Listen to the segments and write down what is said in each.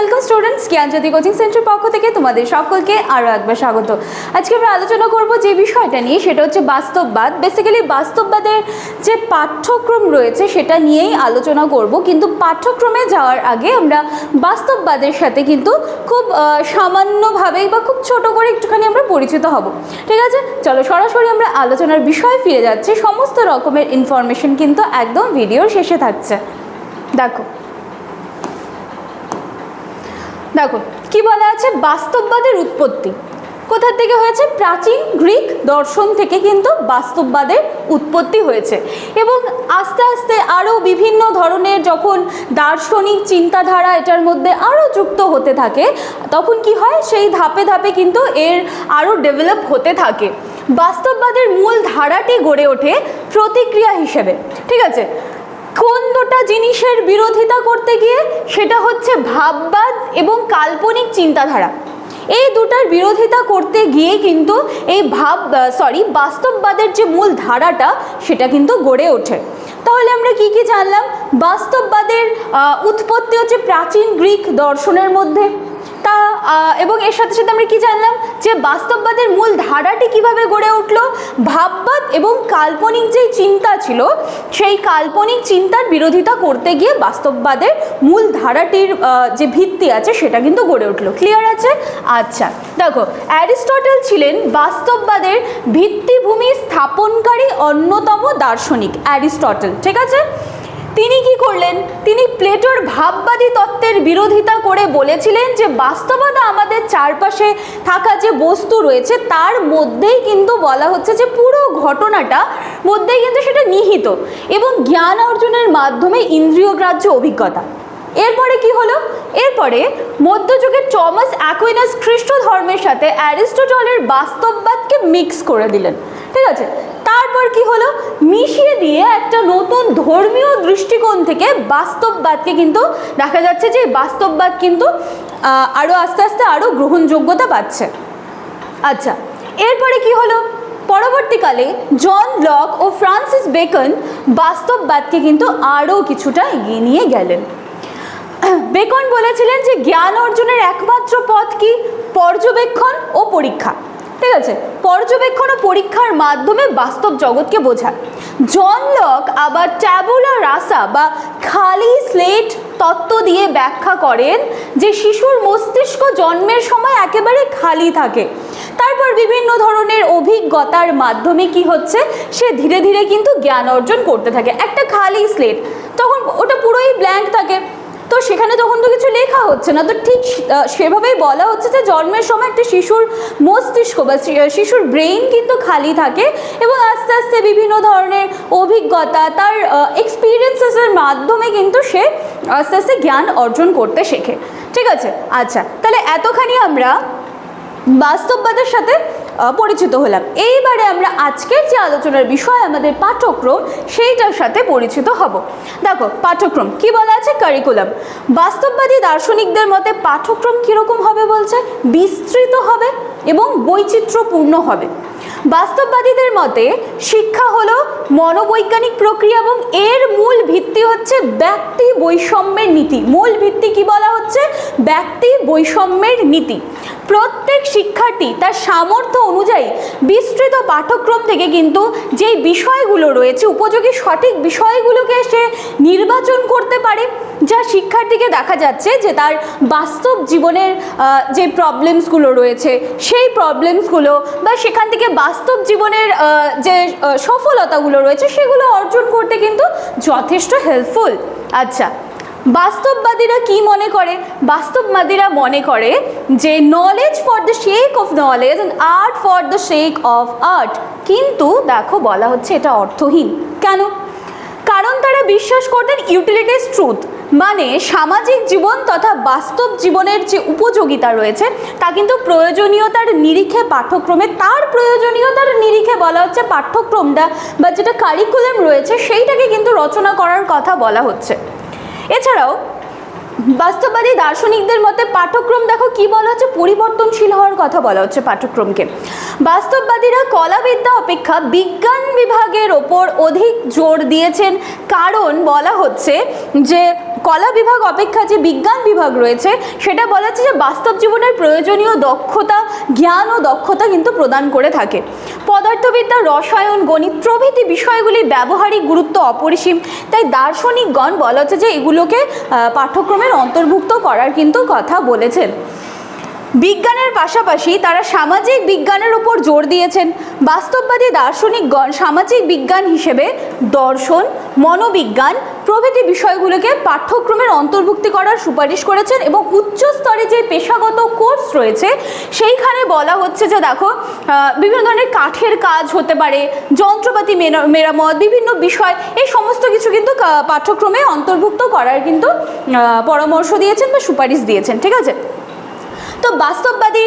Welcome students Gyanjyoti coaching centre পক্ষ থেকে তোমাদের সকলকে আরও একবার স্বাগত। আজকে আমরা আলোচনা করব যে বিষয়টা নিয়ে, সেটা হচ্ছে বাস্তববাদ। বেসিক্যালি বাস্তববাদের যে পাঠ্যক্রম রয়েছে, সেটা নিয়েই আলোচনা করব। কিন্তু পাঠ্যক্রমে যাওয়ার আগে আমরা বাস্তববাদের সাথে কিন্তু খুব সামান্যভাবেই বা খুব ছোট করে একটুখানি আমরা পরিচিত হব। ঠিক আছে? চলো সরাসরি আমরা আলোচনার বিষয়ে ফিরে যাচ্ছি। সমস্ত রকমের ইনফরমেশন কিন্তু একদম ভিডিওর শেষে থাকছে। দেখো দেখো, কি বলা আছে? বাস্তববাদের উৎপত্তি। কোথা থেকে হয়েছে? প্রাচীন গ্রিক দর্শন থেকে কিন্তু বাস্তববাদের উৎপত্তি হয়েছে। এবং আস্তে আস্তে আরও বিভিন্ন ধরনের যখন দার্শনিক চিন্তাধারা এটার মধ্যে আরও যুক্ত হতে থাকে, তখন কি হয়? সেই ধাপে ধাপে কিন্তু এর আরও ডেভেলপ হতে থাকে। বাস্তববাদের মূল ধারাটি গড়ে ওঠে প্রতিক্রিয়া হিসেবে। ঠিক আছে? কোন দুটা জিনিসের বিরোধিতা করতে গিয়ে সেটা হচ্ছে ভাববাদ এবং কাল্পনিক চিন্তাধারা। এই দুটার বিরোধিতা করতে গিয়ে কিন্তু এই ভাব সরি বাস্তববাদের যে মূল ধারাটা, সেটা কিন্তু গড়ে ওঠে। তাহলে আমরা কি কি জানলাম? বাস্তববাদের উৎপত্তি হচ্ছে প্রাচীন গ্রিক দর্শনের মধ্যে। তা এবং এর সাথে সাথে আমরা কি জানলাম যে বাস্তববাদের মূল ধারাটি কীভাবে গড়ে উঠল? ভাববাদ এবং কাল্পনিক যে চিন্তা ছিল, সেই কাল্পনিক চিন্তার বিরোধিতা করতে গিয়ে বাস্তববাদের মূল ধারাটির যে ভিত্তি আছে সেটা কিন্তু গড়ে উঠল। ক্লিয়ার আছে? আচ্ছা দেখো, অ্যারিস্টটল ছিলেন বাস্তববাদের ভিত্তিভূমি স্থাপনকারী অন্যতম দার্শনিক, অ্যারিস্টটল, ঠিক আছে? তিনি কি করলেন? তিনি প্লেটোর ভাববাদী তত্ত্বের বিরোধিতা করে বলেছিলেন যে, বাস্তবতা আমাদের চারপাশে থাকা যে বস্তু রয়েছে, তার মধ্যেই কিন্তু বলা হচ্ছে যে, পুরো ঘটনাটা মধ্যেই কিন্তু সেটা নিহিত এবং জ্ঞান অর্জনের মাধ্যমে ইন্দ্রিয়গ্রাহ্য অভিজ্ঞতা। এরপরে কি হলো? এরপরে মধ্যযুগের টমাস অ্যাকুইনাস খ্রিস্ট ধর্মের সাথে অ্যারিস্টোটলের বাস্তববাদকে মিক্স করে দিলেন। ঠিক আছে? তারপর কি হলো? মিশিয়ে দিয়ে একটা নতুন ধর্মীয় দৃষ্টিকোণ থেকে বাস্তববাদকে কিন্তু দেখা যাচ্ছে যে বাস্তববাদ কিন্তু আরও আস্তে আস্তে আরও গ্রহণযোগ্যতা পাচ্ছে। আচ্ছা এরপরে কি হলো? পরবর্তীকালে জন লক ও ফ্রান্সিস বেকন বাস্তববাদকে কিন্তু আরও কিছুটা এগিয়ে নিয়ে গেলেন। বেকন বলেছিলেন যে জ্ঞান অর্জনের একমাত্র পথ কি? পর্যবেক্ষণ ও পরীক্ষা। ঠিক আছে পর্যবেক্ষণ ও পরীক্ষার মাধ্যমে বাস্তব জগৎকে বোঝা জন লক আবার ট্যাবুলা রাসা বা খালি স্লেট তত্ত্ব দিয়ে ব্যাখ্যা করেন যে শিশুর মস্তিষ্ক জন্মের সময় একেবারে খালি থাকে। তারপর বিভিন্ন ধরনের অভিজ্ঞতার মাধ্যমে কি হচ্ছে, সে ধীরে ধীরে কিন্তু জ্ঞান অর্জন করতে থাকে। একটা খালি স্লেট, তখন ওটা পুরোই ব্ল্যাঙ্ক থাকে। তো সেখানে তখন তো লেখা হচ্ছে না। তো ঠিক সেভাবেই বলা হচ্ছে যে জন্মের সময় একটা শিশুর মস্তিষ্ক বা শিশুর ব্রেইন কিন্তু খালি থাকে এবং আস্তে আস্তে বিভিন্ন ধরনের অভিজ্ঞতা তার এক্সপিরিয়েন্সেসের মাধ্যমে কিন্তু সে আস্তে আস্তে জ্ঞান অর্জন করতে শেখে। ঠিক আছে? আচ্ছা তাহলে এতখানি আমরা বাস্তববাদের সাথে পরিচিত হলাম। এইবারে আমরা আজকের যে আলোচনার বিষয় আমাদের পাঠ্যক্রম, সেইটার সাথে পরিচিত হব। দেখো, পাঠ্যক্রম কি বলা আছে? কারিকুলাম বাস্তববাদী দার্শনিকদের মতে পাঠ্যক্রম কীরকম হবে বলছে? বিস্তৃত হবে এবং বৈচিত্র্যপূর্ণ হবে। বাস্তববাদীদের মতে, শিক্ষা হলো মনোবৈজ্ঞানিক প্রক্রিয়া এবং এর মূল ভিত্তি হচ্ছে ব্যক্তি বৈষম্যের নীতি। মূল ভিত্তি কি বলা হচ্ছে? ব্যক্তি বৈষম্যের নীতি। প্রত্যেক শিক্ষার্থী তার সামর্থ্য অনুযায়ী বিস্তৃত পাঠ্যক্রম থেকে কিন্তু যেই বিষয়গুলো রয়েছে, উপযোগী সঠিক বিষয়গুলোকে সে নির্বাচন করতে পারে। যা শিক্ষার্থীকে দেখা যাচ্ছে যে তার বাস্তব জীবনের যে প্রবলেমসগুলো রয়েছে, সেই প্রবলেমসগুলো বা সেখান থেকে বাস্তব জীবনের যে সফলতাগুলো রয়েছে, সেগুলো অর্জন করতে কিন্তু যথেষ্ট হেল্পফুল আচ্ছা বাস্তববাদীরা কি মনে করে? বাস্তববাদীরা মনে করে যে knowledge for the sake of knowledge and art for the sake of art কিন্তু দেখো, বলা হচ্ছে এটা অর্থহীন। কেন? কারণ তারা বিশ্বাস করতেন ইউটিলিটিস ট্রুথ মানে সামাজিক জীবন তথা বাস্তব জীবনের যে উপযোগিতা রয়েছে, তা কিন্তু প্রয়োজনীয়তার নিরিখে পাঠ্যক্রমে, তার প্রয়োজনীয়তার নিরিখে বলা হচ্ছে পাঠ্যক্রমটা বা যেটা কারিকুলাম রয়েছে, সেইটাকে কিন্তু রচনা করার কথা বলা হচ্ছে। এছাড়াও, বাস্তববাদী দার্শনিকদের মতে পাঠ্যক্রম দেখো কি বলা হচ্ছে? পরিবর্তনশীল হওয়ার কথা বলা হচ্ছে পাঠ্যক্রমকে। বাস্তববাদীরা কলাবিদ্যা অপেক্ষা বিজ্ঞান বিভাগের ওপর অধিক জোর দিয়েছেন। কারণ বলা হচ্ছে যে কলা বিভাগ অপেক্ষা যে বিজ্ঞান বিভাগ রয়েছে, সেটা বলা যে বাস্তব জীবনের প্রয়োজনীয় দক্ষতা, জ্ঞান ও দক্ষতা কিন্তু প্রদান করে থাকে। পদার্থবিদ্যা, রসায়ন, গণিত প্রভৃতি বিষয়গুলির ব্যবহারিক গুরুত্ব অপরিসীম। তাই দার্শনিকগণ বলা যে এগুলোকে পাঠ্যক্রমের অন্তর্ভুক্ত করার কিন্তু কথা বলেছেন। বিজ্ঞানের পাশাপাশি তারা সামাজিক বিজ্ঞানের উপর জোর দিয়েছেন। বাস্তববাদী দার্শনিকগণ সামাজিক বিজ্ঞান হিসেবে দর্শন, মনোবিজ্ঞান প্রভৃতি বিষয়গুলোকে পাঠ্যক্রমের অন্তর্ভুক্তি করার সুপারিশ করেছেন এবং উচ্চ স্তরে যে পেশাগত কোর্স রয়েছে, সেইখানে বলা হচ্ছে যে দেখো বিভিন্ন ধরনের কাঠের কাজ হতে পারে, যন্ত্রপাতি মেরামত, বিভিন্ন বিষয়, এই সমস্ত কিছু কিন্তু পাঠ্যক্রমে অন্তর্ভুক্ত করার কিন্তু পরামর্শ দিয়েছেন বা সুপারিশ দিয়েছেন, ঠিক আছে? তো বাস্তববাদী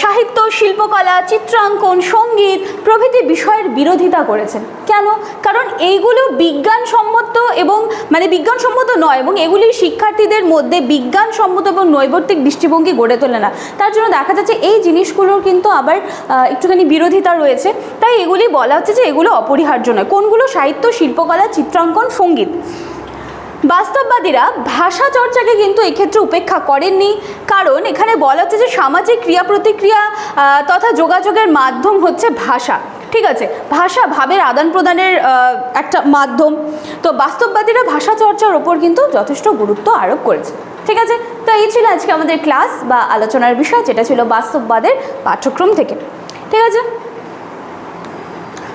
সাহিত্য, শিল্পকলা, চিত্রাঙ্কন, সংগীত প্রভৃতি বিষয়ের বিরোধিতা করেছেন। কেন? কারণ এইগুলো বিজ্ঞানসম্মত এবং মানে বিজ্ঞানসম্মত নয় এবং এগুলি শিক্ষার্থীদের মধ্যে বিজ্ঞানসম্মত এবং নৈবর্তিক দৃষ্টিভঙ্গি গড়ে তোলে না। তার জন্য দেখা যাচ্ছে এই জিনিসগুলোর কিন্তু আবার একটুখানি বিরোধিতা রয়েছে। তাই এগুলি বলা হচ্ছে যে এগুলো অপরিহার্য নয়। কোনগুলো সাহিত্য, শিল্পকলা, চিত্রাঙ্কন, সংগীত? বাস্তববাদীরা ভাষা চর্চাকে কিন্তু এক্ষেত্রে উপেক্ষা করেননি। কারণ এখানে বলা হচ্ছে যে সামাজিক ক্রিয়া প্রতিক্রিয়া তথা যোগাযোগের মাধ্যম হচ্ছে ভাষা। ঠিক আছে? ভাষা ভাবের আদান প্রদানের একটা মাধ্যম। তো বাস্তববাদীরা ভাষা চর্চার ওপর কিন্তু যথেষ্ট গুরুত্ব আরোপ করেছে। ঠিক আছে? তো এই ছিল আজকে আমাদের ক্লাস বা আলোচনার বিষয়, যেটা ছিল বাস্তববাদের পাঠ্যক্রম থেকে। ঠিক আছে?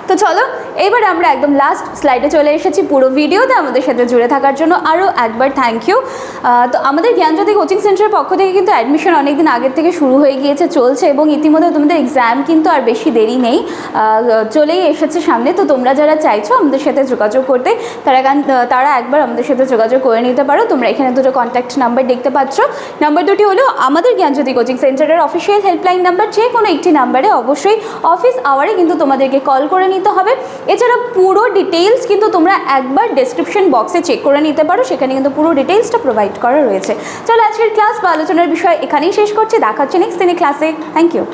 তো চলো এইবার আমরা একদম লাস্ট স্লাইডে চলে এসেছি পুরো ভিডিওতে আমাদের সাথে জুড়ে থাকার জন্য। আরও একবার থ্যাংক ইউ তো আমাদের জ্ঞানজ্যোতি কোচিং সেন্টারের পক্ষ থেকে কিন্তু অ্যাডমিশন অনেকদিন আগের থেকে শুরু হয়ে গিয়েছে, চলছে এবং ইতিমধ্যে তোমাদের এক্সাম কিন্তু আর বেশি দেরি নেই। চলেই এসেছে সামনে। তো তোমরা যারা চাইছো আমাদের সাথে যোগাযোগ করতে, তারা তারা একবার আমাদের সাথে যোগাযোগ করে নিতে পারো। তোমরা এখানে দুটো কন্ট্যাক্ট নাম্বার দেখতে পাচ্ছ। নাম্বার দুটি হলো আমাদের জ্ঞানজ্যোতি কোচিং সেন্টারের অফিসিয়াল হেল্পলাইন নাম্বার যে কোনো একটি নাম্বারে অবশ্যই অফিস আওয়ারে কিন্তু তোমাদেরকে কল করে নিতে হবে। এছাড়া পুরো ডিটেলস কিন্তু তোমরা একবার ডেসক্রিপশন বক্সে চেক করে নিতে পারো, সেখানে কিন্তু পুরো ডিটেলসটা প্রোভাইড করা রয়েছে। চলো আজকের ক্লাস বা আলোচনার বিষয় এখানেই শেষ করছি, দেখা হচ্ছে নেক্সট দিনে ক্লাসে থ্যাংক ইউ